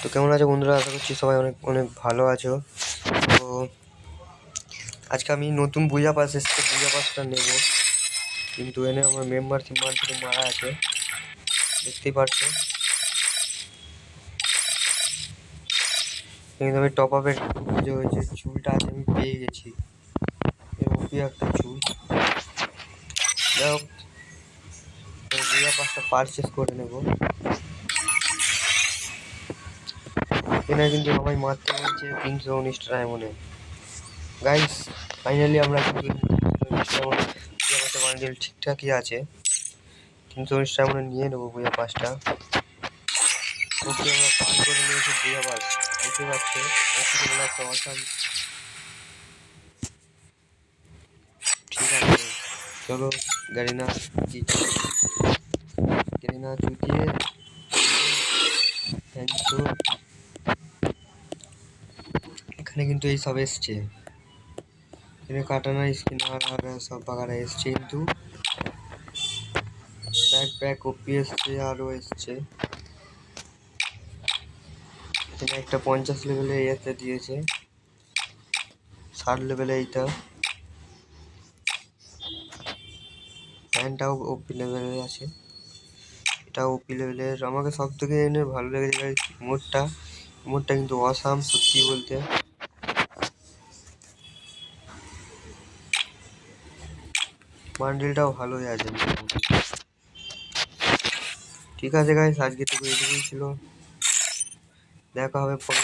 তো কেমন আছো বন্ধুরা? আশা করছি সবাই অনেক অনেক ভালো আছো। তো আজকে আমি নতুন পূজা পাস এসছে, পূজা পাসটা নেব। কিন্তু এনে আমার মেম্বার ফিম্বার থেকে মারা আছে। দেখতেই পারছ। কিন্তু আমি টপ আপের যে যে চুলটা আছে, আমি পেয়ে গেছি। ওপি একটা চুল। যাই হোক পূজা পাসটা পারচেস করে নেব। এখানে কিন্তু সবাই মারতে বলছে তিনশো উনিশটা ডায়মন্ডে গাইস ফাইনালি আমরা বান্ডেল ঠিকঠাকই আছে। তিনশো উনিশ ডায়মন্ডে নিয়ে নেব পূজা পাঁচটা আমরা পাস করে নিয়েছি পূজা পাস দেখতে পাচ্ছ ঠিক আছে, চলো গাড়ি না গাড়ি না চুটিয়ে থ্যাংক ইউ এখানে কিন্তু এই সব এসছে। এখানে কাটানা স্পিনার সব বাগারা এসছে কিন্তু। ব্যাক ব্যাক ওপি এসছে আরও এসছে। এখানে একটা পঞ্চাশ লেভেলে এতে দিয়েছে। ষাট লেভেলে এইটা। প্যান্টটাও ওপি লেভেলের আছে। এটা ওপি লেভেলের আমাকে সব থেকে এনে ভালো লেগেছে মোডটা। মোডটা কিন্তু অসাম সত্যি বলতে। বান্ডেলটাও ভালোই আছে। ঠিক আছে গাইস আজকে তো এটুকুই ছিল। দেখা হবে পরে